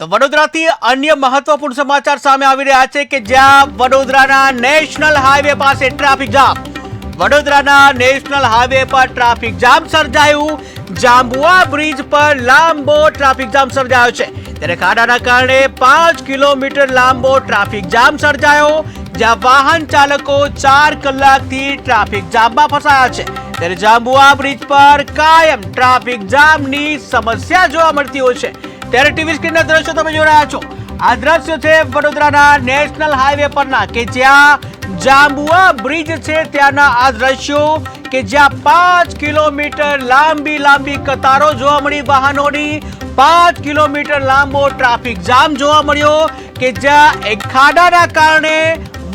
તો વડોદરાથી અન્ય મહત્વપૂર્ણ સમાચાર સામે આવી રહ્યા છે કે જ્યાં વડોદરાના નેશનલ હાઈવે પાસે ટ્રાફિક જામ. વડોદરાના નેશનલ હાઈવે પર ટ્રાફિક જામ સર્જાયું. જાંબુઆ બ્રિજ પર લાંબો ટ્રાફિક જામ સર્જાયો છે. ત્યારે ખાડાના કારણે પાંચ કિલોમીટર લાંબો ટ્રાફિક જામ સર્જાયો, જ્યાં વાહન ચાલકો ચાર કલાકથી ટ્રાફિક જામમાં ફસાયા છે. ત્યારે જાંબુઆ બ્રિજ પર કાયમ ટ્રાફિક જામની સમસ્યા જોવા મળતી હોય છે. ત્યારે ટીવી સ્ક્રીનના દ્રશ્યો તમે જોઈ રહ્યા છો. આ દ્રશ્યો છે વડોદરાના નેશનલ હાઈવે પરના કે જ્યાં જાંબુઆ બ્રિજ છે ત્યાંના આ દ્રશ્યો કે જ્યાં પાંચ કિલોમીટર લાંબી લાંબી કતારો જોવા મળી વાહનોની. પાંચ કિલોમીટર લાંબો ટ્રાફિક જામ જોવા મળ્યો કે જ્યાં એક ખાડાના કારણે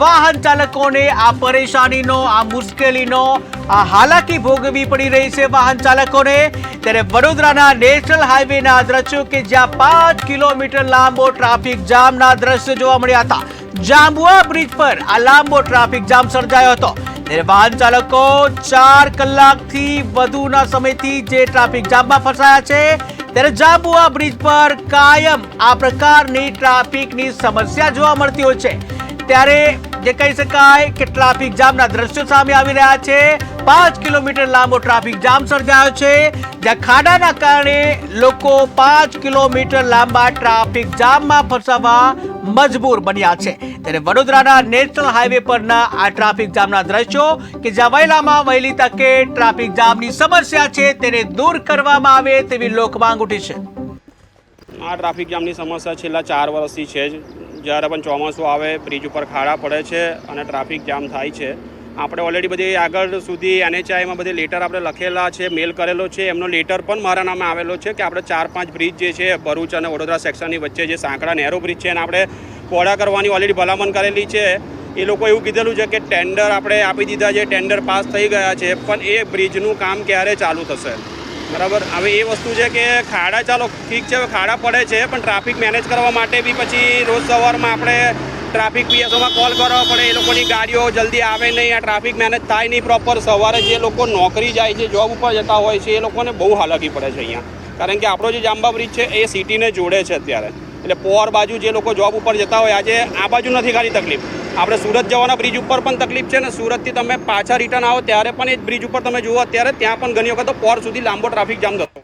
વાહન ચાલકોને આ પરેશાનીનો, આ મુશ્કેલીનો, આ હાલાકી ભોગવવી પડી રહી છે વાહન ચાલકોને. ત્યારે વડોદરાના નેશનલ હાઈવેના દ્રશ્યો કે જ્યાં પાંચ કિલોમીટર લાંબો ટ્રાફિક જામના દ્રશ્યો જોવા મળ્યા હતા. જાંબુઆ બ્રિજ પર આ લાંબો ટ્રાફિક જામ સર્જાયો હતો. ત્યારે વાહન ચાલકો ચાર કલાકથી વધુના સમયથી જે ટ્રાફિક જામમાં ફસાયા છે, ત્યારે જાંબુઆ બ્રિજ પર કાયમ આ પ્રકારની ટ્રાફિકની સમસ્યા જોવા મળતી હોય છે. ત્યારે જે કહી શકાય કે ટ્રાફિક જામના દ્રશ્યો સામે આવી રહ્યા છે. પાંચ કિલોમીટર લાંબો ટ્રાફિક જામ સર્જાયો છે. જ્યાં ખાડાના કારણે લોકો પાંચ કિલોમીટર લાંબા ટ્રાફિક જામમાં ફસાવા મજબૂર બન્યા છે. ત્યારે વડોદરાના નેશનલ હાઈવે પરના આ ટ્રાફિક જામના દ્રશ્યો કે જ્યાં વહેલામાં વહેલી તકે ટ્રાફિક જામની સમસ્યા છે તેને દૂર કરવામાં આવે તેવી લોકમાંગ ઉઠી છે. આ ટ્રાફિક જામની સમસ્યા છેલ્લા ચાર વર્ષથી છે જ. જ્યારે પણ ચોમાસું આવે બ્રિજ ઉપર ખાડા પડે છે અને ટ્રાફિક જામ થાય છે. આપણે ઓલરેડી બધી આગળ સુધી એનએચઆઈમાં બધી લેટર આપણે લખેલા છે મેલ કરેલો છે. એમનો લેટર પણ મારા નામે આવેલો છે કે આપણે ચાર પાંચ બ્રિજ જે છે, ભરૂચ અને વડોદરા સેક્શનની વચ્ચે જે સાંકડા નેરો બ્રિજ છે એને આપણે પહોળા કરવાની ઓલરેડી ભલામણ કરેલી છે. એ લોકો એવું કીધેલું છે કે ટેન્ડર આપણે આપી દીધા છે ટેન્ડર પાસ થઈ ગયા છે, પણ એ બ્રિજનું કામ ક્યારે ચાલુ થશે? બરાબર. હવે એ વસ્તુ છે કે ખાડા ચાલો, ઠીક છે ખાડા પડે છે, પણ ટ્રાફિક મેનેજ કરવા માટે બી પછી રોજ સવારમાં આપણે ટ્રાફિક પીએસઓમાં કોલ કરવો પડે, એ લોકોની ગાડીઓ જલ્દી આવે નહીં, આ ટ્રાફિક મેનેજ થાય નહીં પ્રોપર સવારે જે લોકો નોકરી જાય છે જોબ ઉપર જતા હોય છે, એ લોકોને બહુ હાલાકી પડે છે અહીંયા. કારણ કે આપણો જે જાંબા બ્રિજ છે, એ સિટીને જોડે છે અત્યારે. એટલે પોર બાજુ જે લોકો જોબ ઉપર જતા હોય, આજે આ બાજુ નથી ખાલી તકલીફ. આપણે સુરત જવાના બ્રિજ ઉપર પણ તકલીફ છે ને, સુરતથી તમે પાછા રિટર્ન આવો ત્યારે પણ એ બ્રિજ ઉપર તમે જુઓ, અત્યારે ત્યાં પણ ઘણી વખત પોર સુધી લાંબો ટ્રાફિક જામ થતો.